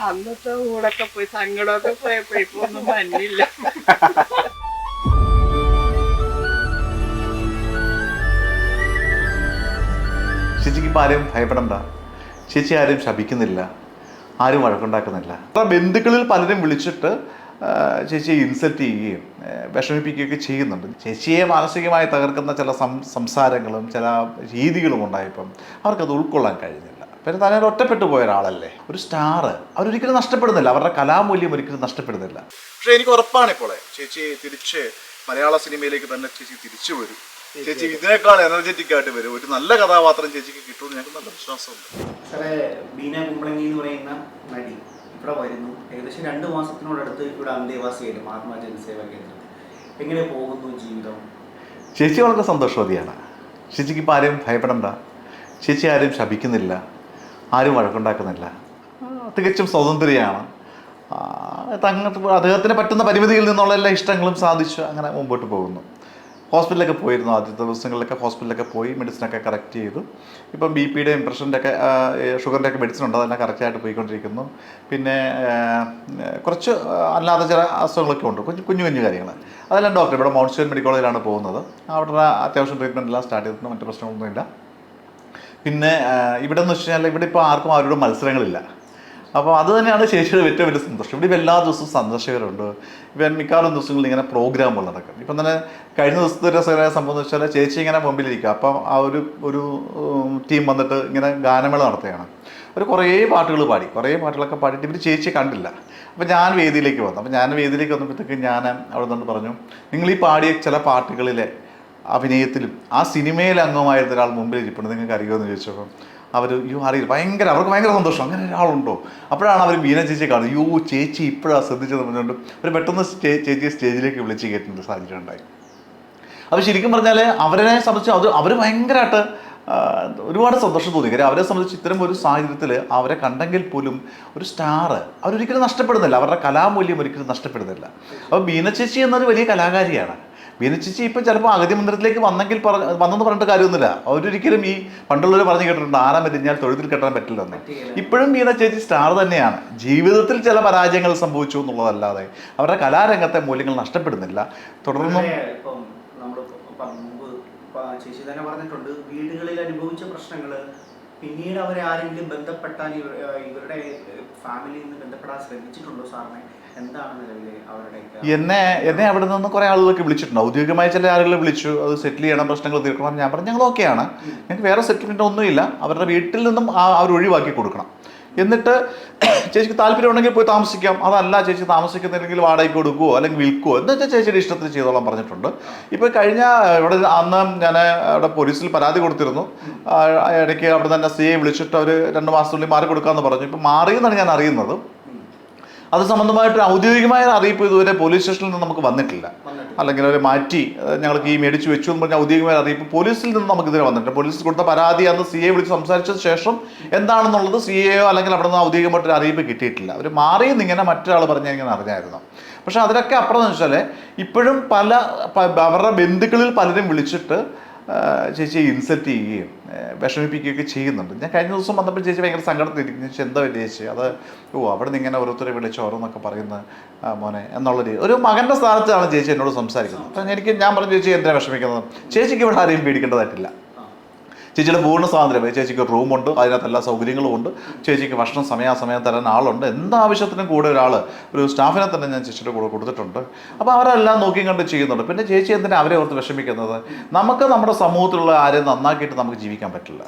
അന്നത്തെ കൂടൊക്കെ പോയി സങ്കടമൊക്കെ പോയപ്പോ ഇപ്പൊ ഒന്നും മഞ്ഞില്ല ചേച്ചിക്ക് ഇപ്പം ആരെയും ഭയപ്പെടണ്ട. ചേച്ചി ആരെയും ശപിക്കുന്നില്ല. ആരും വഴക്കുണ്ടാക്കുന്നില്ല. അപ്പം ബന്ധുക്കളിൽ പലരും വിളിച്ചിട്ട് ചേച്ചിയെ ഇൻസൾട്ട് ചെയ്യുകയും വിഷമിപ്പിക്കുകയൊക്കെ ചെയ്യുന്നുണ്ട്. ചേച്ചിയെ മാനസികമായി തകർക്കുന്ന ചില സംസാരങ്ങളും ചില രീതികളും ഉണ്ടായപ്പം അവർക്കത് ഉൾക്കൊള്ളാൻ കഴിഞ്ഞില്ല. പിന്നെ തന്നെ ഒറ്റപ്പെട്ടു പോയ ഒരാളല്ലേ? ഒരു സ്റ്റാർ അവരൊരിക്കലും നഷ്ടപ്പെടുന്നില്ല. അവരുടെ കലാമൂല്യം ഒരിക്കലും നഷ്ടപ്പെടുന്നില്ല. പക്ഷേ എനിക്ക് ഉറപ്പാണ് ഇപ്പോൾ ചേച്ചി തിരിച്ച് മലയാള സിനിമയിലേക്ക് തന്നെ ചേച്ചി തിരിച്ചു വരും. ചേച്ചി ഇതിനേക്കാൾ എനർജറ്റിക് ആയിട്ട് വരും. ഒരു നല്ല കഥാപാത്രം ചേച്ചിക്ക് കിട്ടുമെന്ന് ഞങ്ങൾക്ക് നല്ല വിശ്വാസമുണ്ട്. സാറേ ബീന കുമ്പളങ്ങി എന്ന് പറയുന്ന നടി ഇവിടെ വരുന്നു. ഏകദേശം രണ്ട് മാസത്തിനോടടുത്ത് ഇവിടെ അന്തേവാസിയായിട്ട് മഹാത്മാ ജനസേവാ കേന്ദ്രത്തിൽ എങ്ങനെ പോകുന്നു ജീവിതം? ചേച്ചി വളരെ സന്തോഷവതിയാണ്. ചേച്ചിക്ക് ഇപ്പം ആരെയും ഭയപ്പെടണ്ട. ചേച്ചി ആരെയും ശപിക്കുന്നില്ല. ആരും വഴക്കുണ്ടാക്കുന്നില്ല. തികച്ചും സ്വതന്ത്രയാണ്. തങ്ങ അദ്ദേഹത്തിന് പറ്റുന്ന പരിമിതിയിൽ നിന്നുള്ള എല്ലാ ഇഷ്ടങ്ങളും സാധിച്ചു അങ്ങനെ മുമ്പോട്ട് പോകുന്നു. ഹോസ്പിറ്റലിലൊക്കെ പോയിരുന്നു ആദ്യത്തെ ദിവസങ്ങളിലൊക്കെ ഹോസ്പിറ്റലിലൊക്കെ പോയി മെഡിസിനൊക്കെ കറക്റ്റ് ചെയ്തു. ഇപ്പം ബി പിയുടെ ഇംപ്രഷന്റെ ഒക്കെ ഷുഗറിന്റെ ഒക്കെ മെഡിസിൻ ഉണ്ട് അതെല്ലാം കറക്റ്റായിട്ട് പോയിക്കൊണ്ടിരിക്കുന്നു. പിന്നെ കുറച്ച് അല്ലാതെ ചില അസുഖങ്ങളൊക്കെ ഉണ്ട് കുഞ്ഞു കുഞ്ഞു കുഞ്ഞു കാര്യങ്ങൾ അതെല്ലാം ഡോക്ടർ ഇവിടെ മൗണ്ട് മെഡിക്കൽ കോളേജിലാണ് പോകുന്നത്. അവിടെ അത്യാവശ്യം ട്രീറ്റ്മെന്റ് എല്ലാം സ്റ്റാർട്ട് ചെയ്തിട്ടുണ്ട് മറ്റു പ്രശ്നങ്ങളൊന്നുമില്ല. പിന്നെ ഇവിടെ എന്ന് വെച്ച് കഴിഞ്ഞാൽ ഇവിടെ ഇപ്പോൾ ആർക്കും ആരോടും മത്സരങ്ങളില്ല. അപ്പോൾ അത് തന്നെയാണ് ചേച്ചിയുടെ ഏറ്റവും വലിയ സന്തോഷം. ഇവിടെ എല്ലാ ദിവസവും സന്ദർശകരുണ്ട്. ഇപ്പം മിക്കവാറും ദിവസങ്ങളിൽ ഇങ്ങനെ പ്രോഗ്രാമുകൾ നടക്കും. ഇപ്പം തന്നെ കഴിഞ്ഞ ദിവസത്തെ രസകരമായ സംഭവം എന്ന് വെച്ചാൽ ചേച്ചി ഇങ്ങനെ മുമ്പിലിരിക്കുക. അപ്പം ആ ഒരു ഒരു ടീം വന്നിട്ട് ഇങ്ങനെ ഗാനമേള നടത്തുകയാണ്. ഒരു കുറേ പാട്ടുകൾ പാടി. കുറേ പാട്ടുകളൊക്കെ പാടിയിട്ട് ഇവർ ചേച്ചിയെ കണ്ടില്ല. അപ്പം ഞാൻ വേദിയിലേക്ക് വന്നു. അപ്പം ഞാൻ വേദിയിലേക്ക് വന്നപ്പോഴത്തേക്ക് ഞാൻ അവിടെ നിന്ന് പറഞ്ഞു നിങ്ങൾ ഈ പാടിയ ചില പാട്ടുകളിലെ അഭിനയത്തിലും ആ സിനിമയിൽ അംഗമായിരുന്ന ഒരാൾ മുമ്പിൽ ഇരിപ്പുണ്ട്. നിങ്ങൾക്ക് അറിയുമോ എന്ന് ചോദിച്ചപ്പോൾ അവർ യോ അറിയില്ല. ഭയങ്കര അവർക്ക് ഭയങ്കര സന്തോഷം. അങ്ങനെ ഒരാളുണ്ടോ? അപ്പോഴാണ് അവർ മീന ചേച്ചി കാണുന്നത്. യോ ചേച്ചി ഇപ്പോഴാണ് ശ്രദ്ധിച്ചത് പറഞ്ഞുകൊണ്ട് അവർ പെട്ടെന്ന് സ്റ്റേ ചേച്ചിയെ സ്റ്റേജിലേക്ക് വിളിച്ച് കയറ്റുന്ന സാഹചര്യം ഉണ്ടായി. അപ്പോൾ ശരിക്കും പറഞ്ഞാൽ അവരെ സംബന്ധിച്ച് അത് അവർ ഭയങ്കരമായിട്ട് ഒരുപാട് സന്തോഷം തോന്നി. കാര്യം അവരെ സംബന്ധിച്ച് ഇത്തരം ഒരു സാഹചര്യത്തിൽ അവരെ കണ്ടെങ്കിൽ പോലും ഒരു സ്റ്റാർ അവരൊരിക്കലും നഷ്ടപ്പെടുന്നില്ല. അവരുടെ കലാമൂല്യം ഒരിക്കലും നഷ്ടപ്പെടുന്നില്ല. അപ്പോൾ മീനച്ചേച്ചി ചേച്ചി എന്നൊരു വലിയ കലാകാരിയാണ്. ബീന ചേച്ചി ഇപ്പം ചിലപ്പോൾ അഗതി മന്ദിരത്തിലേക്ക് വന്നെങ്കിൽ പറഞ്ഞ വന്നെന്ന് പറഞ്ഞിട്ട് കാര്യമൊന്നുമില്ല. അവരൊരിക്കലും ഈ പണ്ടുള്ളവർ പറഞ്ഞു കേട്ടിട്ടുണ്ട് ആന മെരിഞ്ഞാൽ തൊഴുത്തിൽ കെട്ടാൻ പറ്റില്ലെന്ന്. ഇപ്പോഴും ബീന ചേച്ചി സ്റ്റാർ തന്നെയാണ്. ജീവിതത്തിൽ ചില പരാജയങ്ങൾ സംഭവിച്ചു എന്നുള്ളതല്ലാതെ അവരുടെ കലാരംഗത്തെ മൂല്യങ്ങൾ നഷ്ടപ്പെടുന്നില്ല. തുടർന്നും ചേച്ചി തന്നെ പറഞ്ഞിട്ടുണ്ട് വീടുകളിൽ അനുഭവിച്ച പ്രശ്നങ്ങൾ പിന്നീട് അവരെ ആരെങ്കിലും ബന്ധപ്പെട്ടാൽ ഇവരുടെ ഫാമിലിയിൽ നിന്ന് ബന്ധപ്പെടാൻ ശ്രമിച്ചിട്ടുണ്ടോ സാറിനെ? എന്നെ എന്നെ അവിടെ നിന്ന് കുറെ ആളുകളൊക്കെ വിളിച്ചിട്ടുണ്ട്. ഔദ്യോഗികമായി ചില ആളുകൾ വിളിച്ചു. അത് സെറ്റിൽ ചെയ്യണം പ്രശ്നങ്ങൾ തീർക്കണം ഞാൻ പറഞ്ഞു. ഞങ്ങൾ ഓക്കെയാണ്. ഞങ്ങൾക്ക് വേറെ സെറ്റിൽമെന്റ് ഒന്നുമില്ല. അവരുടെ വീട്ടിൽ നിന്നും ആ അവർ ഒഴിവാക്കി കൊടുക്കണം. എന്നിട്ട് ചേച്ചിക്ക് താല്പര്യമുണ്ടെങ്കിൽ പോയി താമസിക്കാം. അതല്ല ചേച്ചി താമസിക്കുന്നില്ലെങ്കിൽ വാടകയ്ക്ക് കൊടുക്കുവോ അല്ലെങ്കിൽ വിൽക്കുവോ? എന്ന് വെച്ചാൽ ചേച്ചിയുടെ ഇഷ്ടത്തിൽ ചെയ്തോളാം പറഞ്ഞിട്ടുണ്ട്. ഇപ്പോൾ കഴിഞ്ഞ ഇവിടെ അന്ന് ഞാൻ അവിടെ പോലീസിൽ പരാതി കൊടുത്തിരുന്നു. ഇടയ്ക്ക് അവിടെ തന്നെ സി വിളിച്ചിട്ട് അവർ രണ്ട് മാസത്തിനുള്ളിൽ മാറി കൊടുക്കാമെന്ന് പറഞ്ഞു. ഇപ്പോൾ മാറിയെന്നാണ് ഞാൻ അറിയുന്നത്. അത് സംബന്ധമായിട്ട് ഔദ്യോഗികമായ അറിയിപ്പ് ഇതുവരെ പോലീസ് സ്റ്റേഷനിൽ നിന്ന് നമുക്ക് വന്നിട്ടില്ല. അല്ലെങ്കിൽ അവർ മാറ്റി ഞങ്ങൾക്ക് ഈ മേടിച്ചു വെച്ചു എന്ന് പറഞ്ഞ ഔദ്യോഗികമായ അറിയിപ്പ് പോലീസിൽ നിന്ന് നമുക്ക് ഇതുവരെ വന്നിട്ടില്ല. പോലീസ് കൊടുത്ത പരാതി അന്ന് സി എ വിളിച്ച് സംസാരിച്ച ശേഷം എന്താണെന്നുള്ളത് സി എയോ അല്ലെങ്കിൽ അവിടെ നിന്ന് ഔദ്യോഗികമായിട്ടൊരു അറിയിപ്പ് കിട്ടിയിട്ടില്ല. അവർ മാറിയെന്ന് ഇങ്ങനെ മറ്റൊരാൾ പറഞ്ഞാൽ ഇങ്ങനെ അറിഞ്ഞായിരുന്നു? പക്ഷെ അതിലൊക്കെ അപ്പുറം എന്ന് വെച്ചാൽ ഇപ്പോഴും പല അവരുടെ ബന്ധുക്കളിൽ പലരും വിളിച്ചിട്ട് ചേച്ചിയെ ഇൻസൾട്ട് ചെയ്യുകയും വിഷമിപ്പിക്കുകയൊക്കെ ചെയ്യുന്നുണ്ട്. ഞാൻ കഴിഞ്ഞ ദിവസം വന്നപ്പോൾ ചേച്ചി ഭയങ്കര സങ്കടത്തിലിരിക്കുന്നു ചേച്ചി എന്താ വലിയ ചേച്ചി? അത് ഓ അവിടെ നിന്ന് ഇങ്ങനെ ഓരോരുത്തരെ വിളിച്ച് ഓരോന്നൊക്കെ പറയുന്ന മോനെ എന്നുള്ള രീതി. ഒരു മകന്റെ സ്ഥാനത്താണ് ചേച്ചി എന്നോട് സംസാരിക്കുന്നത്. അപ്പം എനിക്ക് ഞാൻ പറഞ്ഞു ചേച്ചി എന്തിനാണ് വിഷമിക്കുന്നത്? ചേച്ചിക്ക് ഇവിടെ ആരെയും പേടിക്കേണ്ടതായിട്ടില്ല. ചേച്ചിയുടെ പൂർണ സ്വാതന്ത്ര്യം. ചേച്ചിക്ക് റൂമുണ്ട് അതിനകത്ത് എല്ലാ സൗകര്യങ്ങളും ഉണ്ട്. ചേച്ചിക്ക് ഭക്ഷണം സമയാസമയം തരാൻ ആളുണ്ട്. എന്താവശ്യത്തിനും കൂടെ ഒരാൾ ഒരു സ്റ്റാഫിനെ തന്നെ ഞാൻ ചേച്ചിയുടെ കൂടെ കൊടുത്തിട്ടുണ്ട്. അപ്പോൾ അവരെല്ലാം നോക്കിയും കണ്ട് ചെയ്യുന്നുണ്ട്. പിന്നെ ചേച്ചി എന്തിനാണ് അവരെ ഓർത്ത് വിഷമിക്കുന്നത്? നമുക്ക് നമ്മുടെ സമൂഹത്തിലുള്ള ആരെയും നന്നാക്കിയിട്ട് നമുക്ക് ജീവിക്കാൻ പറ്റില്ല.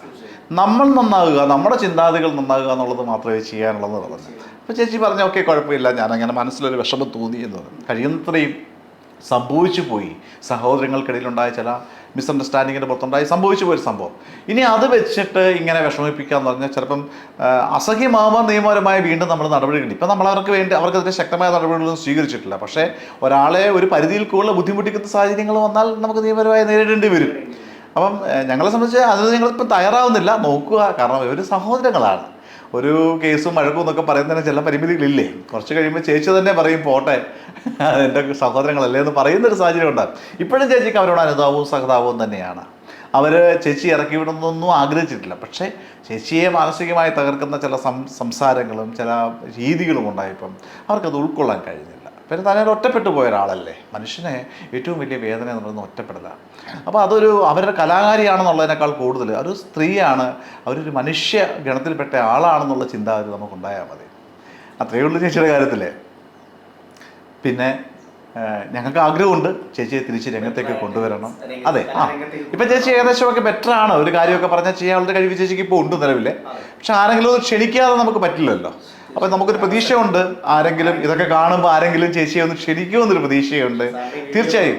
നമ്മൾ നന്നാകുക നമ്മുടെ ചിന്താഗതികൾ നന്നാകുക എന്നുള്ളത് മാത്രമേ ചെയ്യാനുള്ളത് പറഞ്ഞു അപ്പോൾ ചേച്ചി പറഞ്ഞു ഓക്കെ കുഴപ്പമില്ല. ഞാൻ അങ്ങനെ മനസ്സിലൊരു വിഷമം തോന്നി കഴിയുന്നത്രയും സംഭവിച്ചു പോയി. സഹോദരങ്ങൾക്കിടയിലുണ്ടായ ചില മിസ്അണ്ടർസ്റ്റാൻഡിങ്ങിന്റെ പുറത്തുണ്ടായി. സംഭവിച്ചു പോയൊരു സംഭവം. ഇനി അത് വെച്ചിട്ട് ഇങ്ങനെ വിഷമിപ്പിക്കുക എന്ന് പറഞ്ഞാൽ ചിലപ്പം അസഹ്യമാവാൻ നിയമപരമായി വീണ്ടും നമ്മൾ നടപടികൾ ഇപ്പം നമ്മൾ അവർക്ക് വേണ്ടി അവർക്കെതിരെ ശക്തമായ നടപടികളൊന്നും സ്വീകരിച്ചിട്ടില്ല. പക്ഷേ ഒരാളെ ഒരു പരിധിയിൽ കൂടുതൽ ബുദ്ധിമുട്ടിക്കുന്ന സാഹചര്യങ്ങൾ വന്നാൽ നമുക്ക് നിയമപരമായി നേരിടേണ്ടി വരും. അപ്പം ഞങ്ങളെ സംബന്ധിച്ച് അതിന് ഞങ്ങളിപ്പം തയ്യാറാവുന്നില്ല. നോക്കുക. കാരണം ഇവർ സഹോദരങ്ങളാണ്. ഒരു കേസും വഴക്കും എന്നൊക്കെ പറയുന്നതിന് ചില പരിമിതികളില്ലേ? കുറച്ച് കഴിയുമ്പോൾ ചേച്ചി തന്നെ പറയും പോട്ടെ. എന്റെ സഹോദരങ്ങളല്ലേ എന്ന് പറയുന്ന ഒരു സാഹചര്യം ഉണ്ടാകും. ഇപ്പോഴും ചേച്ചിക്ക് അവരോട് അനുതാപവും സഹതാപവും തന്നെയാണ്. അവർ ചേച്ചി ഇറക്കി വിടുന്നൊന്നും ആഗ്രഹിച്ചിട്ടില്ല. പക്ഷേ ചേച്ചിയെ മാനസികമായി തകർക്കുന്ന ചില സംസാരങ്ങളും ചില രീതികളും ഉണ്ടായപ്പം അവർക്കത് ഉൾക്കൊള്ളാൻ കഴിഞ്ഞില്ല. പിന്നെ തന്നെ ഒറ്റപ്പെട്ടു പോയ ഒരാളല്ലേ? മനുഷ്യനെ ഏറ്റവും വലിയ വേദന എന്ന് പറയുന്നത് ഒറ്റപ്പെടലാണ്. അപ്പോൾ അതൊരു അവരുടെ കലാകാരിയാണെന്നുള്ളതിനേക്കാൾ കൂടുതൽ ഒരു സ്ത്രീയാണ് അവരൊരു മനുഷ്യ ഗണത്തിൽപ്പെട്ട ആളാണെന്നുള്ള ചിന്താഗതി നമുക്കുണ്ടായാൽ മതി. അത്രയേ ഉള്ളൂ ചേച്ചിയുടെ കാര്യത്തിൽ പിന്നെ ഞങ്ങൾക്ക് ആഗ്രഹമുണ്ട് ചേച്ചിയെ തിരിച്ച് രംഗത്തേക്ക് കൊണ്ടുവരണം. അതെ ആ. ഇപ്പം ചേച്ചി ഏകദേശമൊക്കെ ബെറ്റർ ആണ്. ഒരു കാര്യമൊക്കെ പറഞ്ഞാൽ ചെയ്യാനുള്ള കഴിവ് ചേച്ചിക്ക് ഇപ്പോൾ ഉണ്ട് നിലവിൽ പക്ഷെ ആരെങ്കിലും ക്ഷണിക്കാതെ നമുക്ക് പറ്റില്ലല്ലോ. അപ്പം നമുക്കൊരു പ്രതീക്ഷയുണ്ട് ആരെങ്കിലും ഇതൊക്കെ കാണുമ്പോൾ ആരെങ്കിലും ചേച്ചിയെ ഒന്ന് ക്ഷണിക്കുമെന്നൊരു പ്രതീക്ഷയുണ്ട്. തീർച്ചയായും.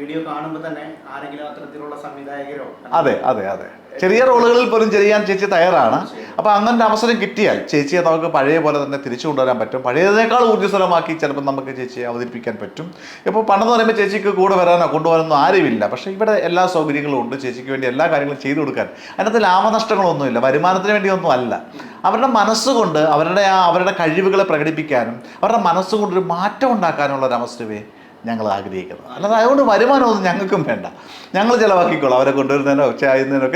വീഡിയോ കാണുമ്പോൾ തന്നെ ആരെങ്കിലും അത്തരത്തിലുള്ള സംവിധായകരോ? അതെ അതെ അതെ. ചെറിയ റോളുകളിൽ പോലും ചെയ്യാൻ ചേച്ചി തയ്യാറാണ്. അപ്പോൾ അങ്ങനത്തെ അവസരം കിട്ടിയാൽ ചേച്ചിയെ നമുക്ക് പഴയ പോലെ തന്നെ തിരിച്ചു കൊണ്ടുവരാൻ പറ്റും. പഴയതിനേക്കാൾ ഊർജസ്വലമാക്കി ചിലപ്പോൾ നമുക്ക് ചേച്ചിയെ അവതരിപ്പിക്കാൻ പറ്റും. ഇപ്പോൾ പണ്ടെന്ന് പറയുമ്പോൾ ചേച്ചിക്ക് കൂടെ വരാനോ കൊണ്ടുവരാനോ ആരുമില്ല. പക്ഷേ ഇവിടെ എല്ലാ സൗകര്യങ്ങളും ഉണ്ട്. ചേച്ചിക്ക് വേണ്ടി എല്ലാ കാര്യങ്ങളും ചെയ്തു കൊടുക്കാൻ. അതിനകത്ത് ലാഭനഷ്ടങ്ങളൊന്നുമില്ല. വരുമാനത്തിന് വേണ്ടിയൊന്നും അല്ല. അവരുടെ മനസ്സുകൊണ്ട് അവരുടെ ആ അവരുടെ കഴിവുകളെ പ്രകടിപ്പിക്കാനും അവരുടെ മനസ്സുകൊണ്ട് ഒരു മാറ്റം ഉണ്ടാക്കാനുള്ള ഒരു അവസരമേ ഞങ്ങൾ ആഗ്രഹിക്കുന്നത് അല്ലാതെ അതുകൊണ്ട് വരുമാനമൊന്നും ഞങ്ങൾക്കും വേണ്ട. ഞങ്ങൾ ചിലവാക്കിക്കോളാം. അവരെ കൊണ്ടുവരുന്നതിനോ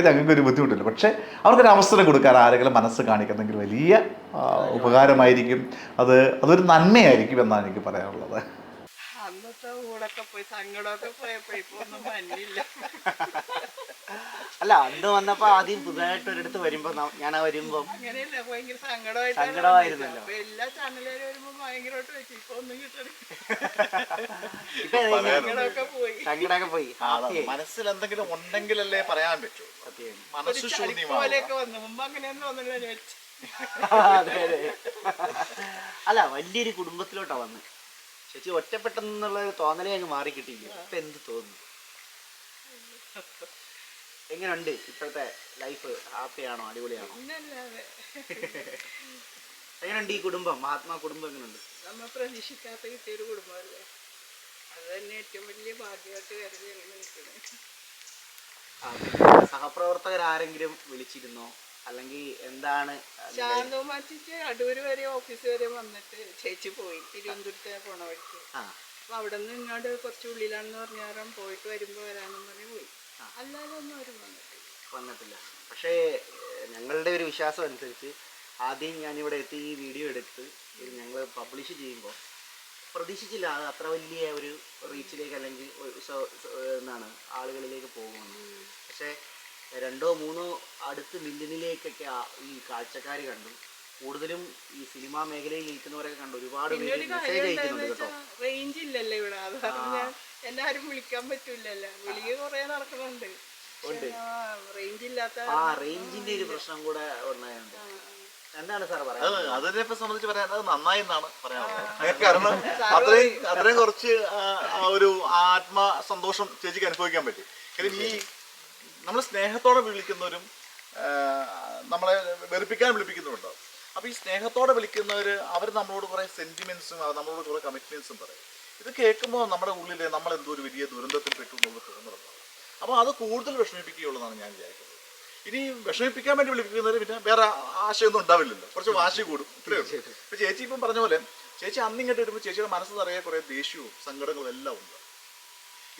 ഞങ്ങൾക്ക് ഒരു ബുദ്ധിമുട്ടില്ല. പക്ഷേ അവർക്കൊരു അവസരം കൊടുക്കാൻ ആരെങ്കിലും മനസ്സ് കാണിക്കുന്നെങ്കിൽ വലിയ ഉപകാരമായിരിക്കും. അത് അതൊരു നന്മയായിരിക്കും എന്നാണ് എനിക്ക് പറയാനുള്ളത്. അന്നത്തെ കൂടെ പോയി സങ്കടമൊക്കെ പോയപ്പോ ഇപ്പൊ ഒന്നും മഞ്ഞില്ല അല്ല അന്ന് വന്നപ്പോ ആദ്യം പുതുതായിട്ട് ഒരിടത്ത് വരുമ്പോ ന- ഞാൻ ആ വരുമ്പോ അങ്ങനെയല്ല ഭയങ്കര സങ്കടമായിട്ടാണ് സങ്കടമായിരുന്നല്ലോ. അപ്പൊ എല്ലാ ചാനലുകാരും വരുമ്പോ ഭയങ്കരമായിട്ട് വെച്ചു. ഇപ്പൊ ഒന്നും കിട്ടണം ഇപ്പൊ സങ്കടമൊക്കെ പോയി. സങ്കടമൊക്കെ പോയി. ഹാപ്പിയായി മനസ്സിൽ എന്തെങ്കിലും ഉണ്ടെങ്കിലല്ലേ പറയാൻ പറ്റൂ. സത്യം. മനസ്സ് പോലെയൊക്കെ വന്നു. മുമ്പ് അങ്ങനെയൊന്നും വന്നില്ല ഞാൻ വെച്ചു. അതെ അതെ. അല്ല വലിയൊരു കുടുംബത്തിലോട്ടാ വന്ന് ചേച്ചി ഒറ്റപ്പെട്ടെന്നുള്ള ഒരു തോന്നലേ അങ്ങ് മാറി കിട്ടിയില്ല ഇപ്പൊ എന്ത് തോന്നുന്നു? എങ്ങനെയുണ്ട് ഇപ്പോഴത്തെ ലൈഫ് ഹാപ്പിയാണോ അടിപൊളിയാണോ? എങ്ങനെയുണ്ട് ഈ കുടുംബം? മഹാത്മാ കുടുംബം എങ്ങനെയുണ്ട് നമ്മൾ പ്രതീക്ഷിക്കാത്ത കിട്ടിയൊരു കുടുംബമല്ലേ? അത് തന്നെ ഏറ്റവും വലിയ ഭാഗ്യമായിട്ട് കരുതി നിൽക്കുന്നത് സഹപ്രവർത്തകർ ആരെങ്കിലും വിളിച്ചിരുന്നോ? അല്ലെങ്കിൽ എന്താണ് ശാന്തവും മാറ്റിച്ച് അടൂര് വരെ ഓഫീസ് വരെ വന്നിട്ട് ചേച്ചി പോയി തിരുവനന്തപുരത്തെ പോണ വഴിക്ക്. അപ്പൊ അവിടെ നിന്ന് ഇങ്ങോട്ട് കുറച്ച് ഉള്ളിലാണെന്ന് പറഞ്ഞാൽ പോയിട്ട് വരുമ്പോ വരാനും പറഞ്ഞ് പോയി. അല്ലാതെ ഒന്നും ആരും വന്നിട്ടില്ല. വന്നിട്ടില്ല. പക്ഷേ ഞങ്ങളുടെ ഒരു വിശ്വാസം അനുസരിച്ച് ആദ്യം ഞാനിവിടെ എത്തി ഈ വീഡിയോ എടുത്ത് ഞങ്ങൾ പബ്ലിഷ് ചെയ്യുമ്പോൾ പ്രതീക്ഷിച്ചില്ല അത് അത്ര വലിയ ഒരു റീച്ചിലേക്ക് അല്ലെങ്കിൽ എന്താണ് ആളുകളിലേക്ക് പോകുമെന്ന്. പക്ഷേ രണ്ടോ മൂന്നോ അടുത്ത് മില്യണിലേക്കൊക്കെ ഈ കാഴ്ചക്കാർ കണ്ടു. കൂടുതലും ഈ സിനിമാ മേഖലയിൽ നിൽക്കുന്നവരൊക്കെ കണ്ടു. ഒരുപാട് മെസ്സേജ് അയക്കുന്നുണ്ട് കേട്ടോ. റേഞ്ച് ഇല്ലല്ലോ ഇവിടെ. എന്നെ ആരും വിളിക്കാൻ പറ്റൂലല്ലോ. വിളിക്ക് കൊറേ നടക്കുന്നുണ്ട് ഉണ്ട്. റേഞ്ച് ഇല്ലാത്ത ആ റേഞ്ചിന്റെ ഒരു പ്രശ്നം കൂടെ ഉണ്ടായുണ്ട് എന്താണ് സാർ പറയുന്നത് അതിനെ സംബന്ധിച്ച് പറയാൻ അത് നന്നായി എന്നാണ് പറയാനുള്ളത് കാരണം അത്രയും അത്രയും കുറച്ച് ഒരു ആത്മ സന്തോഷം ചേച്ചിക്ക് അനുഭവിക്കാൻ പറ്റി. കാര്യം ഈ നമ്മൾ സ്നേഹത്തോടെ വിളിക്കുന്നവരും നമ്മളെ വെറുപ്പിക്കാൻ വിളിപ്പിക്കുന്നവരുണ്ടാവും. അപ്പൊ ഈ സ്നേഹത്തോടെ വിളിക്കുന്നവര് അവർ നമ്മളോട് കുറെ സെന്റിമെന്റ്സും നമ്മളോട് കുറെ കമ്മിറ്റ്മെന്റ്സും പറയും. ഇത് കേൾക്കുമ്പോൾ നമ്മുടെ ഉള്ളിൽ നമ്മൾ എന്തോ ഒരു വലിയ ദുരന്തത്തിൽ പെട്ടു എന്നുള്ള തോന്നുന്നുണ്ട് അപ്പോൾ അത് കൂടുതൽ വിഷമിപ്പിക്കുകയുള്ളതാണ് ഞാൻ വിചാരിക്കുന്നത്. ഇനി വിഷമിപ്പിക്കാൻ വേണ്ടി വിളിപ്പിക്കുന്നവർ പിന്നെ വേറെ ആശയമൊന്നും ഉണ്ടാവില്ലല്ലോ. കുറച്ച് വാശി കൂടും. ഇപ്പൊ ചേച്ചി ഇപ്പം പറഞ്ഞ പോലെ ചേച്ചി അന്ന് ഇങ്ങോട്ട് വരുമ്പോൾ ചേച്ചിയുടെ മനസ്സ് നിറയെ കുറെ ദേഷ്യവും സങ്കടങ്ങളും എല്ലാം ഉണ്ട്.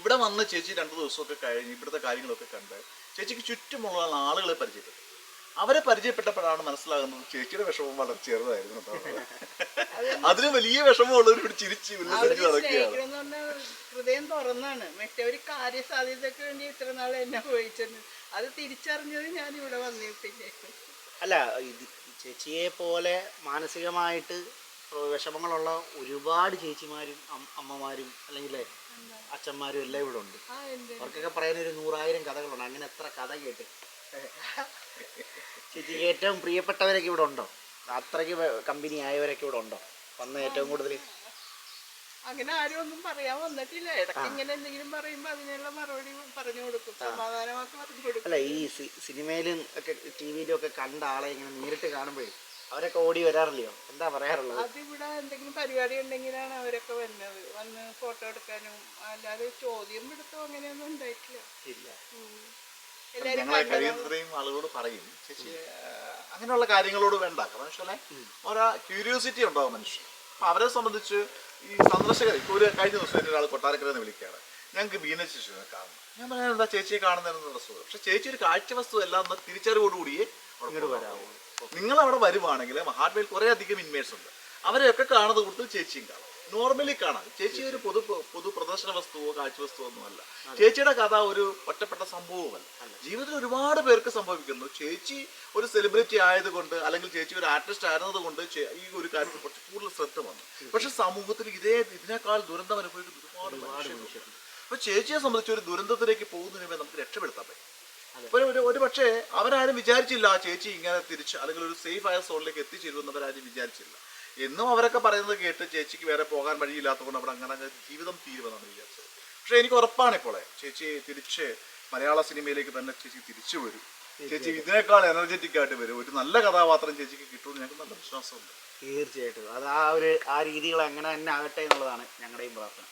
ഇവിടെ വന്ന് ചേച്ചി രണ്ട് ദിവസമൊക്കെ കഴിഞ്ഞ് ഇവിടുത്തെ കാര്യങ്ങളൊക്കെ കണ്ട് ചേച്ചിക്ക് ചുറ്റുമുള്ള ആളുകളെ പരിചയപ്പെട്ടു. അവരെ പരിചയപ്പെട്ടപ്പോഴാണ് മനസ്സിലാകുന്നത് ചേച്ചിയുടെ വിഷമം വളരെ ചെറുതായിരുന്നു അതിലും അതിന് വലിയ വിഷമമുള്ളവർ ഇവിടെ ചിരിച്ച് ഉല്ലസിച്ച് നടക്കുകയാണ്. ഹൃദയം തുറന്നാണ്. മറ്റവര് കാര്യസാധ്യതയ്ക്ക് വേണ്ടി ഇത്ര നാൾ എന്നെ ഉപയോഗിച്ചത് അത് തിരിച്ചറിഞ്ഞത് ഞാൻ ഇവിടെ വന്നിട്ടില്ലേ? അല്ല ഇത് ചേച്ചിയെ പോലെ മാനസികമായിട്ട് വിഷമങ്ങളുള്ള ഒരുപാട് ചേച്ചിമാരും അമ്മമാരും അല്ലെങ്കിൽ അച്ഛന്മാരും എല്ലാം ഇവിടെ ഉണ്ട്. അവർക്കൊക്കെ പറയാൻ ഒരു നൂറായിരം കഥകളുണ്ട്. അങ്ങനെ എത്ര കഥ കേട്ട് ചേച്ചിക്ക് ഏറ്റവും പ്രിയപ്പെട്ടവരൊക്കെ ഇവിടെ ഉണ്ടോ? അത്രയ്ക്ക് കമ്പനി ആയവരൊക്കെ ഇവിടെ ഉണ്ടോ? വന്ന ഏറ്റവും കൂടുതൽ അങ്ങനെ ആരും ഒന്നും പറയാൻ വന്നിട്ടില്ല. ഇടയ്ക്ക് ഇങ്ങനെ എന്തെങ്കിലും പറയുമ്പോ അതിനുള്ള മറുപടി പറഞ്ഞു കൊടുക്കും. സമാധാനമാക്കി പറഞ്ഞു കൊടുക്കും. അല്ല ഈ സിനിമയിലും ഒക്കെ ടി വിയിലും ഒക്കെ കണ്ട ആളെ ഇങ്ങനെ നേരിട്ട് കാണുമ്പോഴേ അവരൊക്കെ ഓടി വരാറില്ലയോ? എന്താ പറയാറുള്ളത്? അതിവിടെ എന്തെങ്കിലും പരിപാടി ഉണ്ടെങ്കിലാണ് അവരൊക്കെ വരുന്നത് വന്ന് ഫോട്ടോ എടുക്കാനും അല്ലാതെ ചോദ്യം എടുത്തോ അങ്ങനെയൊന്നും ഉണ്ടായിട്ടില്ല. ഇല്ല. ഞങ്ങളെ. കഴിയുന്നത്രയും ആളുകളോട് പറയും. ചേച്ചി അങ്ങനെയുള്ള കാര്യങ്ങളോട് വേണ്ട. കാരണം വെച്ചാൽ ഒരാ ക്യൂരിയോസിറ്റി ഉണ്ടാവും മനുഷ്യൻ അപ്പൊ അവരെ സംബന്ധിച്ച് ഈ സന്ദർശകർ ഇപ്പോൾ ഒരു കഴിഞ്ഞ ദിവസം എന്നെ ഒരാൾ കൊട്ടാരക്കരയിൽ നിന്ന് വിളിക്കുകയാണ്. ഞങ്ങൾക്ക് ബീന ശിശുവിനെ കാണണം. ഞാൻ പറയാൻ എന്താ ചേച്ചിയെ കാണുന്നതെന്ന് വസ്തു പക്ഷെ ചേച്ചി ഒരു കാഴ്ച വസ്തു എല്ലാം എന്ന തിരിച്ചറിവോടുകൂടിയേ ഇങ്ങോട്ട് വരാമോ നിങ്ങൾ അവിടെ വരുവാണെങ്കിൽ മഹാത്മയിൽ കുറെ അധികം ഇൻമേറ്റ്സ് ഉണ്ട്. അവരെയൊക്കെ കാണുന്നത് കൊടുത്ത് ചേച്ചിയും കാണും. നോർമലി കാണാം. ചേച്ചി ഒരു പൊതു പൊതു പ്രദർശന വസ്തുവോ കാഴ്ച വസ്തുവോ ഒന്നുമല്ല. ചേച്ചിയുടെ കഥ ഒരു ഒറ്റപ്പെട്ട സംഭവമല്ല ജീവിതത്തിൽ ഒരുപാട് പേർക്ക് സംഭവിക്കുന്നു. ചേച്ചി ഒരു സെലിബ്രിറ്റി ആയതുകൊണ്ട് അല്ലെങ്കിൽ ചേച്ചി ഒരു ആർട്ടിസ്റ്റ് ആയിരുന്നത് കൊണ്ട് ഈ ഒരു കാര്യത്തിൽ കുറച്ച് കൂടുതൽ ശ്രദ്ധ വന്നു. പക്ഷെ സമൂഹത്തിൽ ഇതേ ഇതിനേക്കാൾ ദുരന്തം അനുഭവിക്കുന്ന ഒരുപാട് മനുഷ്യരുണ്ട്. അപ്പൊ ചേച്ചിയെ സംബന്ധിച്ച് ഒരു ദുരന്തത്തിലേക്ക് പോകുന്നതിന് നമുക്ക് രക്ഷപ്പെടുത്താൻ പറ്റും. ഒരു ഒരു പക്ഷേ അവരാരും വിചാരിച്ചില്ല ആ ചേച്ചി ഇങ്ങനെ തിരിച്ച് അല്ലെങ്കിൽ ഒരു സേഫ് ആയ സോണിലേക്ക് എത്തിച്ചേരുമെന്നവരാരും വിചാരിച്ചില്ല. എന്നും അവരൊക്കെ പറയുന്നത് കേട്ട് ചേച്ചിക്ക് വേറെ പോകാൻ വഴിയില്ലാത്തതുകൊണ്ട് അവിടെ അങ്ങനെ അങ്ങ് ജീവിതം തീരുമെന്നാണ് വിചാരിച്ചത്. പക്ഷെ എനിക്ക് ഉറപ്പാണ് ഇപ്പോളെ ചേച്ചി തിരിച്ച് മലയാള സിനിമയിലേക്ക് തന്നെ ചേച്ചി തിരിച്ചു വരും. ചേച്ചി ഇതിനേക്കാൾ എനർജറ്റിക് ആയിട്ട് വരും. ഒരു നല്ല കഥാപാത്രം ചേച്ചിക്ക് കിട്ടുമെന്ന് ഞങ്ങൾക്ക് നല്ല വിശ്വാസമുണ്ട്. തീർച്ചയായിട്ടും. അത് ആ ഒരു ആ രീതികൾ അങ്ങനെ തന്നെ ആകട്ടെ എന്നുള്ളതാണ് ഞങ്ങളുടെയും പ്രാർത്ഥന.